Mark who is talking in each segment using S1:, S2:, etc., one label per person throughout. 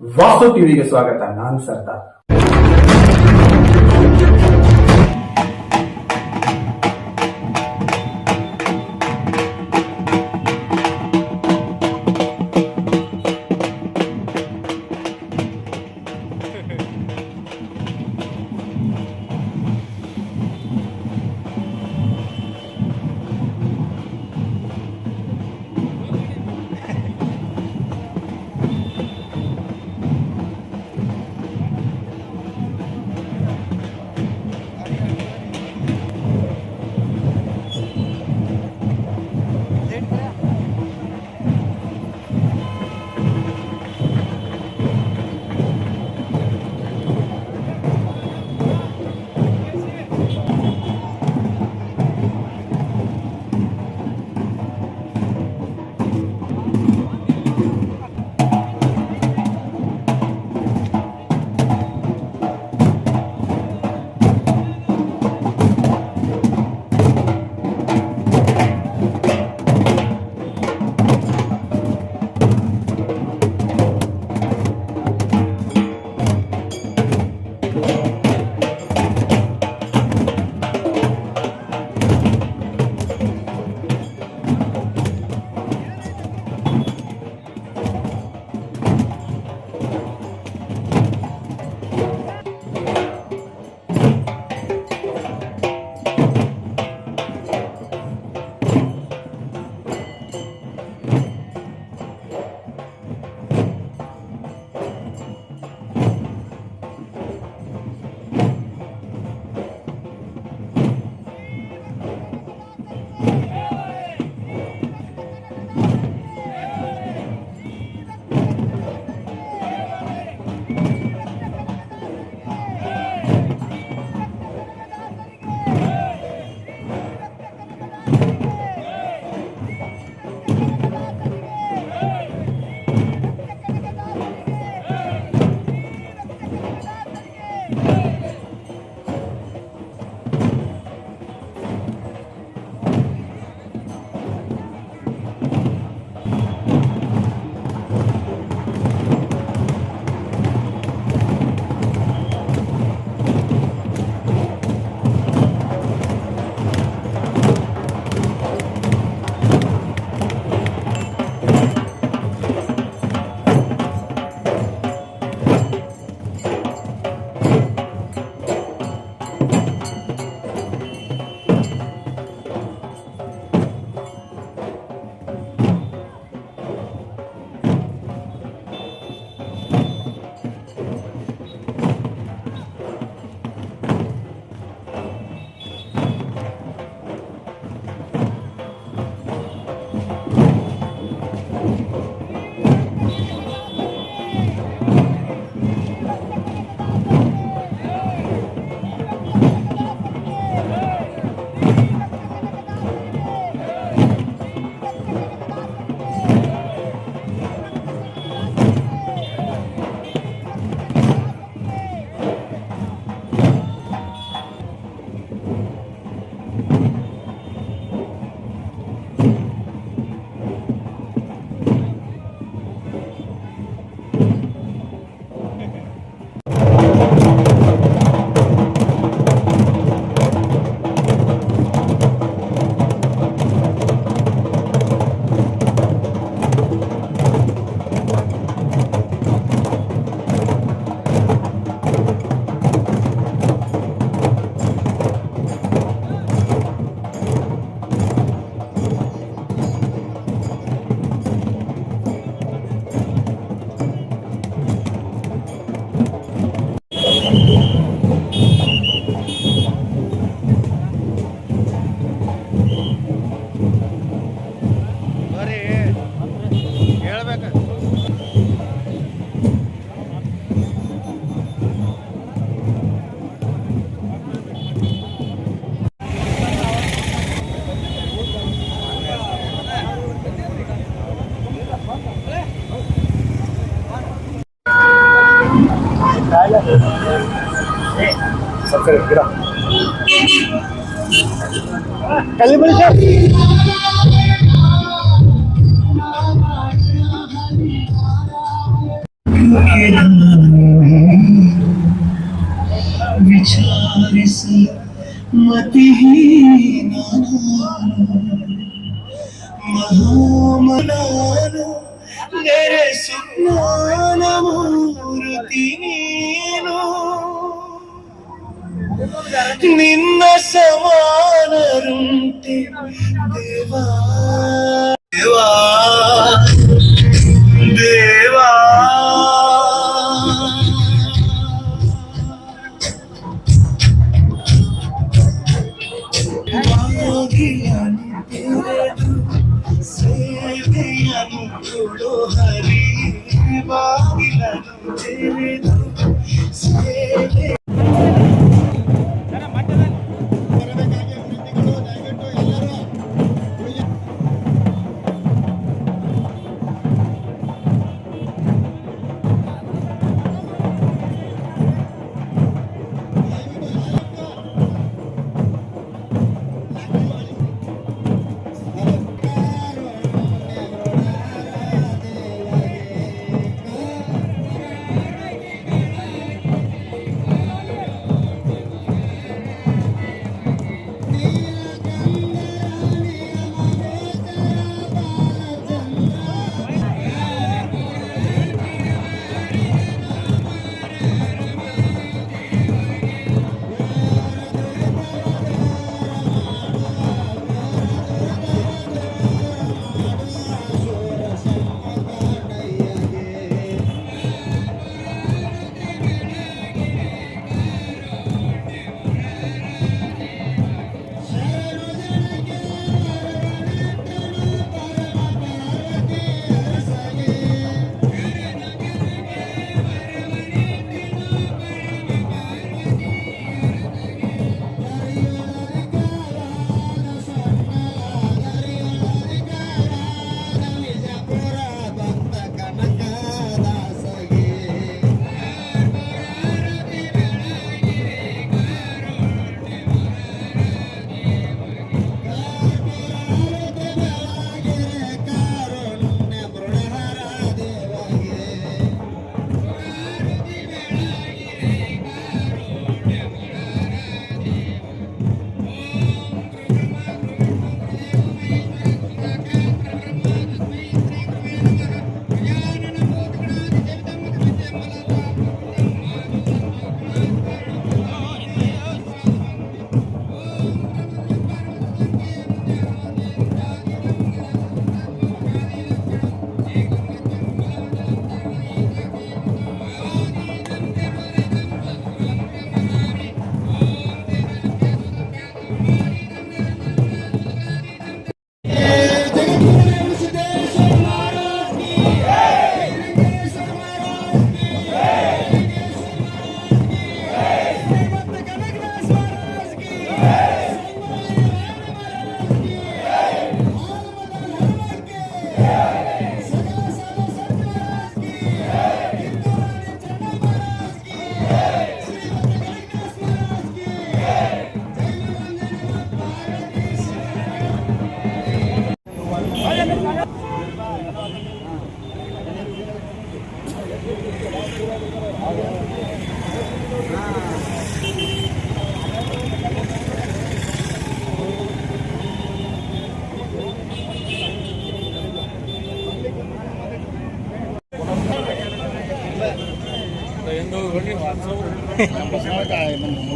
S1: Vastu
S2: TV के स्वागत है नान सरदार। شارس مته మహామనాను నెరసిజ్ఞానమూర్తి నీను నిన్న సమానరుంటే దేవా దేవా దేవా భక్తుడు హరి బాగిలను తెరదు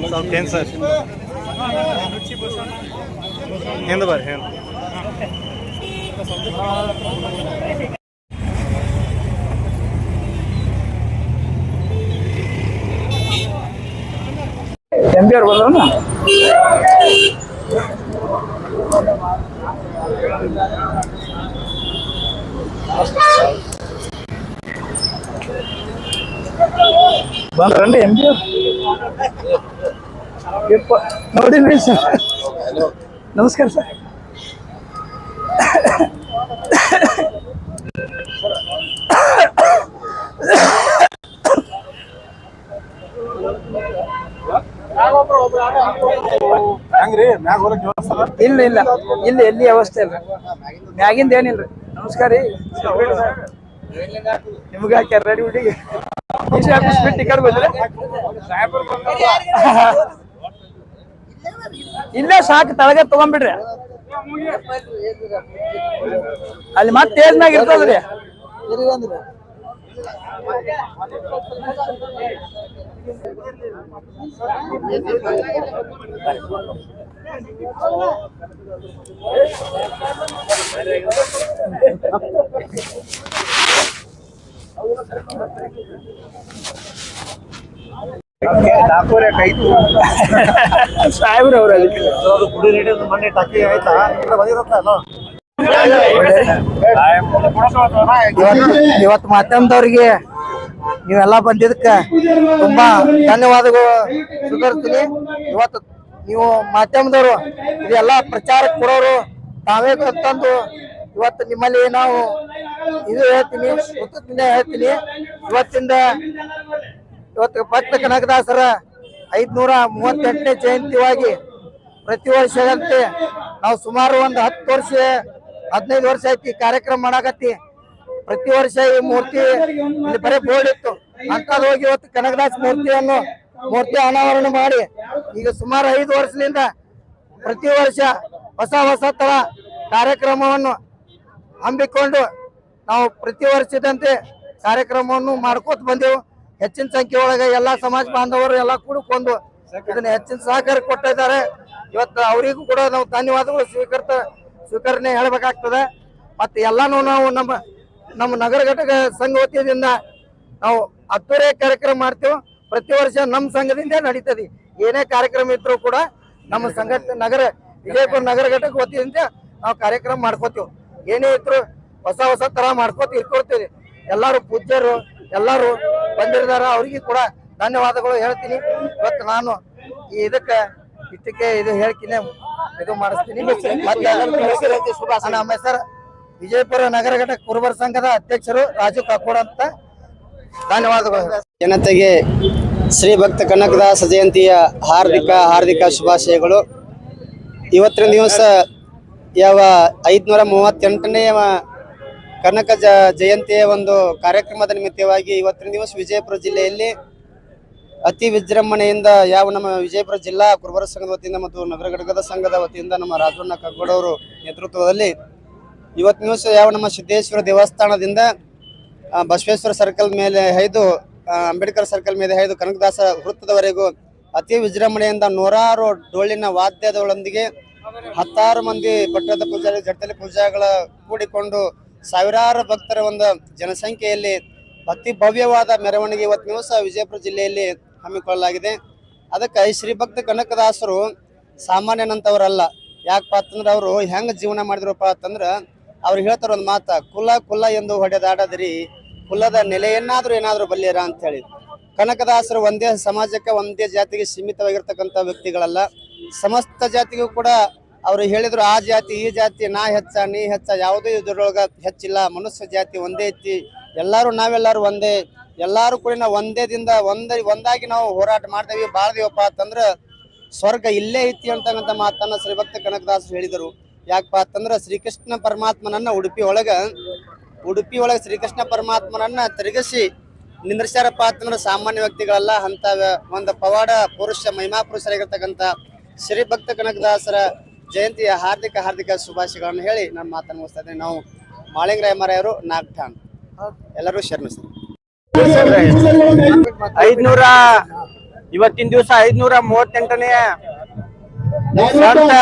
S1: ಸ್ವಲ್ಪ ಏನು ಸರ್ ಹಿಂದೆ ಬರ್ರಿ ಹಿಂದೆ
S3: ಎಂ ಪಿ ಅವ್ರು ಬಂದ್ರನ ಬಂದ್ರನ್ರಿ ಎಂ ಪಿ ಯಪ್ಪ ಸರ್. ನಮಸ್ಕಾರ ಸರ್. ಇಲ್ಲ? ಇಲ್ಲ ಇಲ್ಲಿ. ಎಲ್ಲಿ ವ್ಯವಸ್ಥೆ ಇಲ್ಲ. ಮ್ಯಾಗಿಂದ ಏನಿಲ್ಲ ನಮಸ್ಕಾರ ರೀ. ನಿಮ್ಗೆ ಹಾಕ್ಯಾರ ಹುಡುಗಿ? ಈಶಾ ಆಫೀಸ್ ಬಿಟ್ಟು ಟಿಕೆಟ್ ಬಂದ್ರೆ ಇಲ್ಲೇ ಸಾಕು ತಳಗ ತಗೊಂಡ್ಬಿಡ್ರಿ. ಅಲ್ಲಿ ಮತ್ತೆ ಮ್ಯಾಗ ಇರ್ತದ್ರಿ.
S1: ನಾಲ್ಕೂವರೆ ಕೈತು
S3: ಸಾಹೇಬ್ರ ಅವ್ರ ಅದಕ್ಕೆ
S1: ಅದು ಕುಡಿ ನೀಡಿ ಮೊನ್ನೆ ಟಾಕಿ ಆಯ್ತಾ ಇಲ್ಲ ಬಂದಿರತ್ತಲ್ಲ
S4: ಇವತ್ತು ಮಾಧ್ಯಮದವ್ರಿಗೆ ನೀವೆಲ್ಲ ಬಂದಿದ್ದಕ್ಕ ತುಂಬಾ ಧನ್ಯವಾದಗಳು ಸ್ವೀಕರಿಸ್ತೀನಿ ಇವತ್ತು ನೀವು ಮಾಧ್ಯಮದವರು ಇದೆಲ್ಲ ಪ್ರಚಾರಕ್ಕೆ ಕೊಡೋರು ತಾವೇ ತಂದು ಇವತ್ತು ನಿಮ್ಮಲ್ಲಿ ನಾವು ಇದು ಹೇಳ್ತೀನಿ ಕೃತಜ್ಞತೆ ಹೇಳ್ತೀನಿ. ಇವತ್ತಿಂದ ಇವತ್ತು ಭಕ್ತ ಕನಕದಾಸರ ಐದ್ನೂರ ಮೂವತ್ತೆಂಟನೇ ಜಯಂತಿವಾಗಿ ಪ್ರತಿ ವರ್ಷದಂತೆ ನಾವು ಸುಮಾರು ಒಂದು ಹತ್ತು ವರ್ಷ, ಹದಿನೈದು ವರ್ಷ ಐತಿ ಕಾರ್ಯಕ್ರಮ ಮಾಡಾಕತ್ತಿ. ಪ್ರತಿ ವರ್ಷ ಈ ಮೂರ್ತಿ ಬರೀ ಬೋರ್ಡ್ ಇತ್ತು. ಅಂಕಲ್ ಹೋಗಿ ಇವತ್ತು ಕನಕದಾಸ ಮೂರ್ತಿಯನ್ನು, ಮೂರ್ತಿ ಅನಾವರಣ ಮಾಡಿ. ಈಗ ಸುಮಾರು ಐದು ವರ್ಷದಿಂದ ಪ್ರತಿ ವರ್ಷ ಹೊಸ ಹೊಸ ತರ ಕಾರ್ಯಕ್ರಮವನ್ನು ಹಮ್ಮಿಕೊಂಡು ನಾವು ಪ್ರತಿ ವರ್ಷದಂತೆ ಕಾರ್ಯಕ್ರಮವನ್ನು ಮಾಡ್ಕೋತ ಬಂದೆವು. ಹೆಚ್ಚಿನ ಸಂಖ್ಯೆ ಒಳಗೆ ಎಲ್ಲಾ ಸಮಾಜ ಬಾಂಧವರು ಎಲ್ಲ ಕೂಡಿಕೊಂಡು ಇದನ್ನ ಹೆಚ್ಚಿನ ಸಹಕಾರ ಕೊಟ್ಟಿದ್ದಾರೆ ಇವತ್ತು ಅವರಿಗೂ ಕೂಡ ನಾವು ಧನ್ಯವಾದಗಳು ಸ್ವೀಕರ್ತ ಸ್ವೀಕರಣೆ ಹೇಳಬೇಕಾಗ್ತದೆ. ಮತ್ತೆ ಎಲ್ಲಾನು ನಾವು ನಮ್ಮ ನಮ್ಮ ನಗರ ಘಟಕ ಸಂಘ ವತಿಯಿಂದ ನಾವು ಅದ್ದೂರಿಯ ಕಾರ್ಯಕ್ರಮ ಮಾಡ್ತೇವೆ. ಪ್ರತಿ ವರ್ಷ ನಮ್ಮ ಸಂಘದಿಂದ ನಡೀತದೆ. ಏನೇ ಕಾರ್ಯಕ್ರಮ ಇದ್ರು ಕೂಡ ನಮ್ಮ ಸಂಘ ನಗರ ವಿಜಯಪುರ ನಗರ ಘಟಕ ವತಿಯಿಂದ ನಾವು ಕಾರ್ಯಕ್ರಮ ಮಾಡ್ಕೋತೀವಿ. ಏನೇ ಇದ್ರು ಹೊಸ ಹೊಸ ತರ ಮಾಡ್ಕೋತ ಇಟ್ಕೊಳ್ತೀವಿ ಎಲ್ಲಾರು ಪೂಜ್ಯರು ಎಲ್ಲಾರು ಬಂದಿರ್ತಾರ ಅವ್ರಿಗೆ ಕೂಡ ಧನ್ಯವಾದಗಳು ಹೇಳ್ತೀನಿ. ಇವತ್ತು ನಾನು ಈ ಇದಕ್ಕೆ ಇದಕ್ಕೆ ಇದು ಹೇಳ್ತೀನಿ ಇದು ಮಾಡಿಸ್ತೀನಿ. ಮತ್ತೆ ನಮ್ಮ ಹೆಸರು ವಿಜಯಪುರ ನಗರ ಘಟಕ ಕುರುಬರ ಸಂಘದ ಅಧ್ಯಕ್ಷರು ರಾಜು ಕಾಕೋಡ್ ಅಂತ. ಧನ್ಯವಾದಗಳು.
S5: ಜನತೆಗೆ ಶ್ರೀ ಭಕ್ತ ಕನಕದಾಸ ಜಯಂತಿಯ ಹಾರ್ದಿಕ ಹಾರ್ದಿಕ ಶುಭಾಶಯಗಳು. ಇವತ್ತಿನ ದಿವಸ ಯಾವ ಐದುನೂರ ಮೂವತ್ತೆಂಟನೆಯ ಕನಕ ಜ ಜಯಂತಿಯ ಒಂದು ಕಾರ್ಯಕ್ರಮದ ನಿಮಿತ್ತವಾಗಿ ಇವತ್ತಿನ ದಿವಸ ವಿಜಯಪುರ ಜಿಲ್ಲೆಯಲ್ಲಿ ಅತಿ ವಿಜೃಂಭಣೆಯಿಂದ ಯಾವ ನಮ್ಮ ವಿಜಯಪುರ ಜಿಲ್ಲಾ ಕುರುಬರ ಸಂಘದ ವತಿಯಿಂದ ಮತ್ತು ನಗರ ಘಟಕದ ಸಂಘದ ವತಿಯಿಂದ ನಮ್ಮ ರಾಜಣ್ಣ ಕಗ್ಗೋಡವರು ನೇತೃತ್ವದಲ್ಲಿ ಇವತ್ತಿನ ದಿವಸ ಯಾವ ನಮ್ಮ ಸಿದ್ದೇಶ್ವರ ದೇವಸ್ಥಾನದಿಂದ ಬಸವೇಶ್ವರ ಸರ್ಕಲ್ ಮೇಲೆ ಹೈದು ಅಂಬೇಡ್ಕರ್ ಸರ್ಕಲ್ ಮೇಲೆ ಹೈದು ಕನಕದಾಸ ವೃತ್ತದವರೆಗೂ ಅತಿ ವಿಜೃಂಭಣೆಯಿಂದ ನೂರಾರು ಡೋಳಿನ ವಾದ್ಯದೊಳೊಂದಿಗೆ ಹತ್ತಾರು ಮಂದಿ ಪಟ್ಟದ ಪೂಜಾರಿ ಜಡತಲಿ ಪೂಜಾಗಳ ಕೂಡಿಕೊಂಡು ಸಾವಿರಾರು ಭಕ್ತರ ಒಂದು ಜನಸಂಖ್ಯೆಯಲ್ಲಿ ಭಕ್ತಿ ಭವ್ಯವಾದ ಮೆರವಣಿಗೆ ಇವತ್ತಿನ ದಿವಸ ವಿಜಯಪುರ ಜಿಲ್ಲೆಯಲ್ಲಿ ಹಮ್ಮಿಕೊಳ್ಳಲಾಗಿದೆ. ಅದಕ್ಕೆ ಶ್ರೀ ಭಕ್ತ ಕನಕದಾಸರು ಸಾಮಾನ್ಯನಂತವರಲ್ಲ. ಯಾಕಪ್ಪ ಅಂತಂದ್ರೆ ಅವರು ಹೆಂಗೆ ಜೀವನ ಮಾಡಿದ್ರಪ್ಪ ಅಂತಂದ್ರೆ ಅವ್ರು ಹೇಳ್ತಾರ ಒಂದು ಮಾತ, ಕುಲ ಕುಲ ಎಂದು ಹೊಡೆದಾಡದ್ರಿ, ಕುಲದ ನೆಲೆಯನ್ನಾದರೂ ಏನಾದರೂ ಬಲ್ಲಿರ ಅಂತ ಹೇಳಿ. ಕನಕದಾಸರು ಒಂದೇ ಸಮಾಜಕ್ಕೆ ಒಂದೇ ಜಾತಿಗೆ ಸೀಮಿತವಾಗಿರ್ತಕ್ಕಂಥ ವ್ಯಕ್ತಿಗಳಲ್ಲ. ಸಮಸ್ತ ಜಾತಿಗೂ ಕೂಡ ಅವ್ರು ಹೇಳಿದ್ರು, ಆ ಜಾತಿ, ಈ ಜಾತಿ, ನಾ ಹೆಚ್ಚ, ನೀ ಹೆಚ್ಚ, ಯಾವುದೇ ಇದರೊಳಗೆ ಹೆಚ್ಚಿಲ್ಲ, ಮನುಷ್ಯ ಜಾತಿ ಒಂದೇ ಐತಿ, ಎಲ್ಲರೂ ನಾವೆಲ್ಲರೂ ಒಂದೇ, ಎಲ್ಲಾರು ಕೂಡ ನಾವು ಒಂದೇದಿಂದ ಒಂದೇ, ಒಂದಾಗಿ ನಾವು ಹೋರಾಟ ಮಾಡ್ತೇವಿ ಬಾಳ್ದೇವಪ್ಪ ಅಂತಂದ್ರೆ, ಸ್ವರ್ಗ ಇಲ್ಲೇ ಐತಿ ಅಂತಕ್ಕಂಥ ಮಾತನ್ನ ಶ್ರೀಭಕ್ತ ಕನಕದಾಸರು ಹೇಳಿದರು. ಯಾಕಪ್ಪ ಅಂತಂದ್ರೆ, ಶ್ರೀಕೃಷ್ಣ ಪರಮಾತ್ಮನನ್ನ ಉಡುಪಿ ಒಳಗ ಉಡುಪಿ ಒಳಗ ಶ್ರೀಕೃಷ್ಣ ಪರಮಾತ್ಮನನ್ನ ತಿರುಗಿಸಿ ನಿಂದ್ರಿಸ್ಯಾರಪ್ಪ ಅಂತಂದ್ರೆ ಸಾಮಾನ್ಯ ವ್ಯಕ್ತಿಗಳಲ್ಲ ಅಂತ ಒಂದು ಪವಾಡ ಪುರುಷ ಮಹಿಮಾ ಪುರುಷರಾಗಿರ್ತಕ್ಕಂಥ ಶ್ರೀ ಭಕ್ತ ಕನಕದಾಸರ ಜಯಂತಿಯ ಹಾರ್ದಿಕ ಹಾರ್ದಿಕ ಶುಭಾಶಯಗಳನ್ನು ಹೇಳಿ ನಾನು ಮಾತನ್ನು ಮುಗಿಸ್ತಾ ಇದ್ದೀನಿ. ನಾವು ಮಾಳಿಂಗರಾಯ ಮರೆಯವರು ನಾಗ್ಠಾಣ್ ಎಲ್ಲರೂ ಶರ್ಮಿಸ್ತಾರೆ
S4: ಐದ್ನೂರ ಇವತ್ತಿನ ದಿವಸ ಐದ್ನೂರ ಮೂವತ್ತೆಂಟನೇ ಸಂತ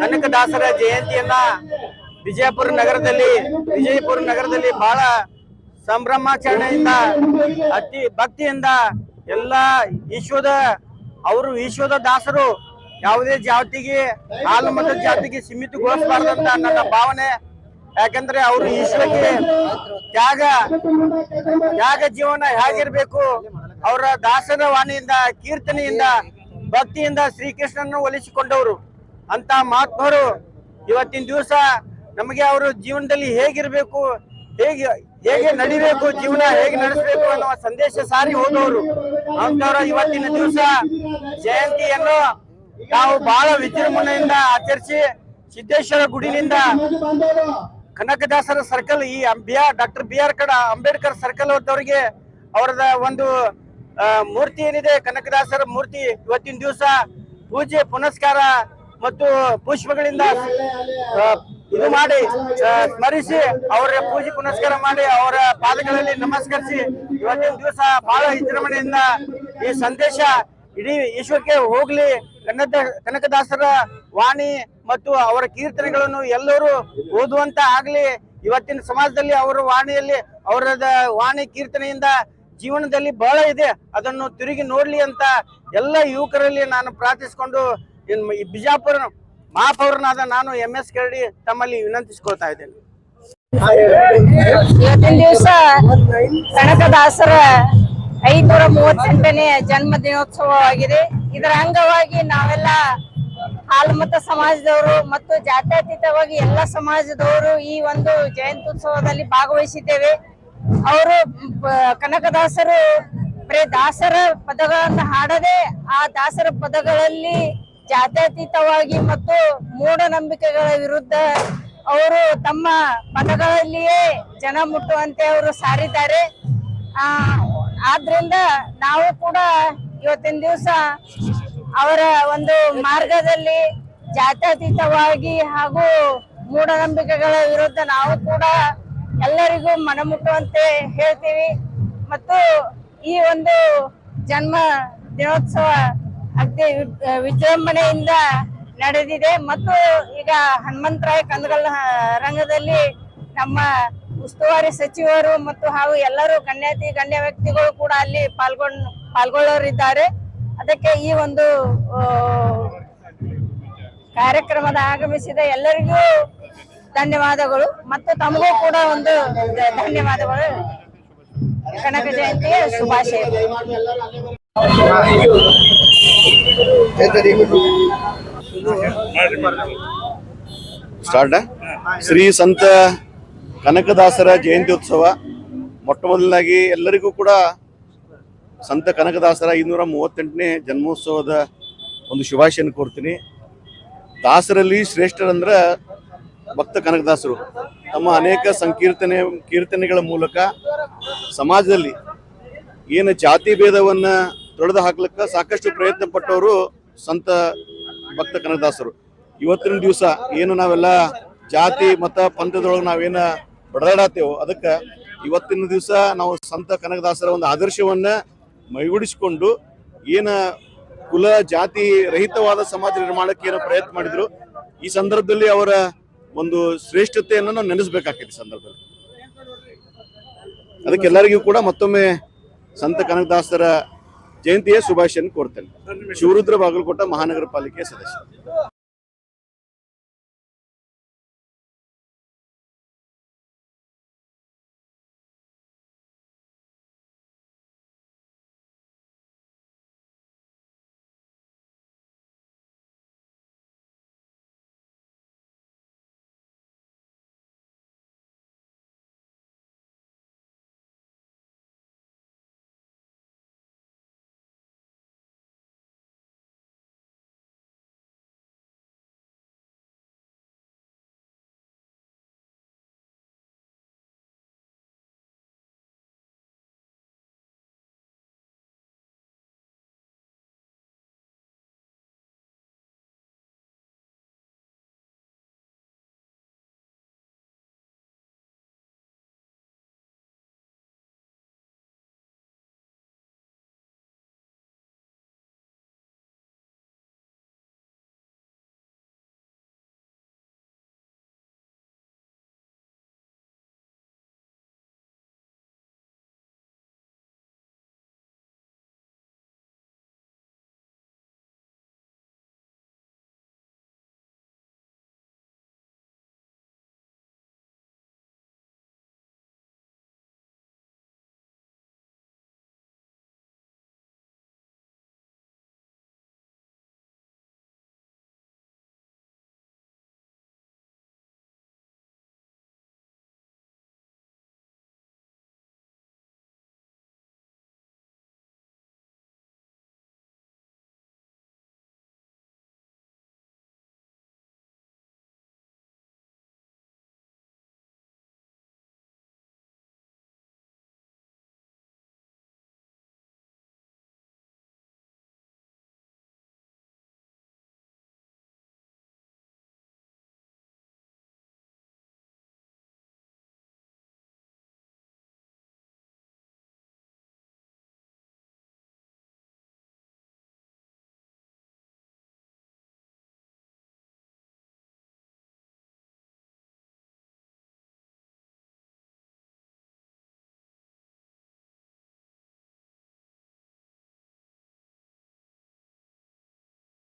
S4: ಕನಕದಾಸರ ಜಯಂತಿಯನ್ನ ವಿಜಯಪುರ ನಗರದಲ್ಲಿ ವಿಜಯಪುರ ನಗರದಲ್ಲಿ ಬಹಳ ಸಂಭ್ರಮಾಚರಣೆಯಿಂದ, ಅತಿ ಭಕ್ತಿಯಿಂದ ಎಲ್ಲ ವಿಶ್ವದ ಅವರು ವಿಶ್ವದ ದಾಸರು ಯಾವುದೇ ಜಾತಿಗೆ, ಹಾಲು ಮತ ಜಾತಿಗೆ ಸೀಮಿತಗೊಳಿಸಬಾರ್ದಂತ ನನ್ನ ಭಾವನೆ. ಯಾಕಂದ್ರೆ ಅವರು ಈಶ್ವರಕ್ಕೆ ತ್ಯಾಗ ತ್ಯಾಗ ಜೀವನ ಹೇಗಿರ್ಬೇಕು, ಅವರ ದಾಸರ ವಾಣಿಯಿಂದ, ಕೀರ್ತನೆಯಿಂದ, ಭಕ್ತಿಯಿಂದ ಶ್ರೀಕೃಷ್ಣನ ಒಲಿಸಿಕೊಂಡವರು. ಅಂತ ಮಹಾತ್ಮರು ಇವತ್ತಿನ ದಿವಸ ನಮಗೆ ಅವರು ಜೀವನದಲ್ಲಿ ಹೇಗಿರ್ಬೇಕು, ಹೇಗೆ
S6: ಹೇಗೆ ನಡಿಬೇಕು, ಜೀವನ ಹೇಗೆ ನಡೆಸಬೇಕು ಅನ್ನೋ ಸಂದೇಶ ಸಾರಿ ಹೋದವರು. ಅಂತವರ ಇವತ್ತಿನ ದಿವಸ ಜಯಂತಿಯನ್ನು ನಾವು ಬಹಳ ವಿಜೃಂಭಣೆಯಿಂದ ಆಚರಿಸಿ ಸಿದ್ದೇಶ್ವರ ಗುಡಿನಿಂದ ಕನಕದಾಸರ ಸರ್ಕಲ್ ಈ ಬಿ ಡಾಕ್ಟರ್ ಬಿ ಆರ್ ಕಡ ಅಂಬೇಡ್ಕರ್ ಸರ್ಕಲ್ ಹೊತ್ತವರಿಗೆ ಅವರದ ಒಂದು ಮೂರ್ತಿ ಏನಿದೆ, ಕನಕದಾಸರ ಮೂರ್ತಿ ಇವತ್ತಿನ ದಿವಸ ಪೂಜೆ, ಪುನಸ್ಕಾರ ಮತ್ತು ಪುಷ್ಪಗಳಿಂದ ಇದು ಮಾಡಿ ಸ್ಮರಿಸಿ ಅವರ ಪೂಜೆ, ಪುನಸ್ಕಾರ ಮಾಡಿ ಅವರ ಪಾದಗಳಲ್ಲಿ ನಮಸ್ಕರಿಸಿ ಇವತ್ತಿನ ದಿವಸ ಬಹಳ ವಿಜೃಂಭಣೆಯಿಂದ ಈ ಸಂದೇಶ ಇಡೀ ವಿಶ್ವಕ್ಕೆ ಹೋಗ್ಲಿ. ಕನ್ನಡ ಕನಕದಾಸರ ವಾಣಿ ಮತ್ತು ಅವರ ಕೀರ್ತನೆಗಳನ್ನು ಎಲ್ಲರೂ ಓದುವಂತ ಆಗ್ಲಿ. ಇವತ್ತಿನ ಸಮಾಜದಲ್ಲಿ ಅವರ ವಾಣಿಯಲ್ಲಿ, ಅವರದ ವಾಣಿ ಕೀರ್ತನೆಯಿಂದ ಜೀವನದಲ್ಲಿ ಬಹಳ ಇದೆ. ಅದನ್ನು ತಿರುಗಿ ನೋಡ್ಲಿ ಅಂತ ಎಲ್ಲ ಯುವಕರಲ್ಲಿ ನಾನು ಪ್ರಾರ್ಥಿಸಿಕೊಂಡು ಬಿಜಾಪುರ ಮಹಾಪೌರನಾದ ನಾನು ಎಂ ಎಸ್ ಕರಡಿ ತಮ್ಮಲ್ಲಿ ವಿನಂತಿಸ್ಕೊಳ್ತಾ ಇದ್ದೇನೆ.
S7: ಇವತ್ತಿನ ದಿವಸ ಕನಕದಾಸರ ಐನೂರ ಮೂವತ್ತೆಂಟನೇ ಜನ್ಮ ದಿನೋತ್ಸವವಾಗಿದೆ ಇದರ ಅಂಗವಾಗಿ ನಾವೆಲ್ಲ ಹಾಲುಮತ ಸಮಾಜದವರು ಮತ್ತು ಜಾತ್ಯತೀತವಾಗಿ ಎಲ್ಲ ಸಮಾಜದವರು ಈ ಒಂದು ಜಯಂತ್ಯುತ್ಸವದಲ್ಲಿ ಭಾಗವಹಿಸಿದ್ದೇವೆ. ಅವರು ಕನಕದಾಸರು, ಬರೀ ದಾಸರ ಪದಗಳನ್ನು ಹಾಡದೆ ಆ ದಾಸರ ಪದಗಳಲ್ಲಿ ಜಾತ್ಯತೀತವಾಗಿ ಮತ್ತು ಮೂಢನಂಬಿಕೆಗಳ ವಿರುದ್ಧ ಅವರು ತಮ್ಮ ಪದಗಳಲ್ಲಿಯೇ ಜನ ಮುಟ್ಟುವಂತೆ ಅವರು ಸಾರಿದ್ದಾರೆ. ಆ ಆದ್ರಿಂದ ನಾವು ಕೂಡ ಇವತ್ತಿನ ದಿವಸ ಅವರ ಒಂದು ಮಾರ್ಗದಲ್ಲಿ ಜಾತ್ಯತೀತವಾಗಿ ಹಾಗೂ ಮೂಢನಂಬಿಕೆಗಳ ವಿರುದ್ಧ ನಾವು ಕೂಡ ಎಲ್ಲರಿಗೂ ಮನಮುಟ್ಟುವಂತೆ ಹೇಳ್ತೀವಿ. ಮತ್ತು ಈ ಒಂದು ಜನ್ಮ ದಿನೋತ್ಸವ ಅತಿ ವಿಜೃಂಭಣೆಯಿಂದ ನಡೆದಿದೆ. ಮತ್ತು ಈಗ ಹನುಮಂತರಾಯ ಕಂದಗಲ್ ರಂಗದಲ್ಲಿ ನಮ್ಮ ಉಸ್ತುವಾರಿ ಸಚಿವರು ಮತ್ತು ಹಾಗೂ ಎಲ್ಲರೂ ಗಣ್ಯಾತಿ, ಗಣ್ಯ ವ್ಯಕ್ತಿಗಳು ಕೂಡ ಅಲ್ಲಿ ಪಾಲ್ಗೊಂಡ್, ಪಾಲ್ಗೊಳ್ಳೋರಿದ್ದಾರೆ. ಅದಕ್ಕೆ ಈ ಒಂದು ಕಾರ್ಯಕ್ರಮದ ಆಗಮಿಸಿದ ಎಲ್ಲರಿಗೂ ಧನ್ಯವಾದಗಳು. ಮತ್ತು ತಮಗೂ ಕೂಡ ಒಂದು ಧನ್ಯವಾದಗಳು. ಕನಕ ಜಯಂತಿಯ ಶುಭಾಶಯ.
S1: ಸ್ಟಾರ್ಟ್? ಶ್ರೀ ಸಂತ ಕನಕದಾಸರ ಜಯಂತ್ಯೋತ್ಸವ ಮೊಟ್ಟ ಮೊದಲನಾಗಿ ಎಲ್ಲರಿಗೂ ಕೂಡ ಸಂತ ಕನಕದಾಸರ ಇನ್ನೂರ ಮೂವತ್ತೆಂಟನೇ ಜನ್ಮೋತ್ಸವದ ಒಂದು ಶುಭಾಶಯನ ಕೋರ್ತೀನಿ. ದಾಸರಲ್ಲಿ ಶ್ರೇಷ್ಠರಂದ್ರೆ ಭಕ್ತ ಕನಕದಾಸರು. ತಮ್ಮ ಅನೇಕ ಸಂಕೀರ್ತನೆ, ಕೀರ್ತನೆಗಳ ಮೂಲಕ ಸಮಾಜದಲ್ಲಿ ಏನು ಜಾತಿ ಭೇದವನ್ನು ತೊಡೆದು ಹಾಕ್ಲಿಕ್ಕೆ ಸಾಕಷ್ಟು ಪ್ರಯತ್ನ ಪಟ್ಟವರು ಸಂತ ಭಕ್ತ ಕನಕದಾಸರು. ಇವತ್ತಿನ ದಿವಸ ಏನು ನಾವೆಲ್ಲ ಜಾತಿ, ಮತ, ಪಂಥದೊಳಗೆ ನಾವೇನ ಬಡದಾಡತ್ತೇವೋ. ಅದಕ್ಕೆ ಇವತ್ತಿನ ದಿವಸ ನಾವು ಸಂತ ಕನಕದಾಸರ ಒಂದು ಆದರ್ಶವನ್ನ ಮೈಗೂಡಿಸಿಕೊಂಡು ಏನ ಕುಲ ಜಾತಿ ರಹಿತವಾದ ಸಮಾಜ ನಿರ್ಮಾಣಕ್ಕೆ ಏನೋ ಪ್ರಯತ್ನ ಮಾಡಿದ್ರು, ಈ ಸಂದರ್ಭದಲ್ಲಿ ಅವರ ಒಂದು ಶ್ರೇಷ್ಠತೆಯನ್ನು ನಾವು ನೆನೆಸ್ಬೇಕಾಗ್ತದೆ ಸಂದರ್ಭದಲ್ಲಿ. ಅದಕ್ಕೆಲ್ಲರಿಗೂ ಕೂಡ ಮತ್ತೊಮ್ಮೆ ಸಂತ ಕನಕದಾಸರ ಜಯಂತಿಯ ಶುಭಾಶಯನ ಕೋರ್ತೇನೆ. ಶಿವರುದ್ರ ಬಾಗಲಕೋಟ ಮಹಾನಗರ ಪಾಲಿಕೆಯ ಸದಸ್ಯ.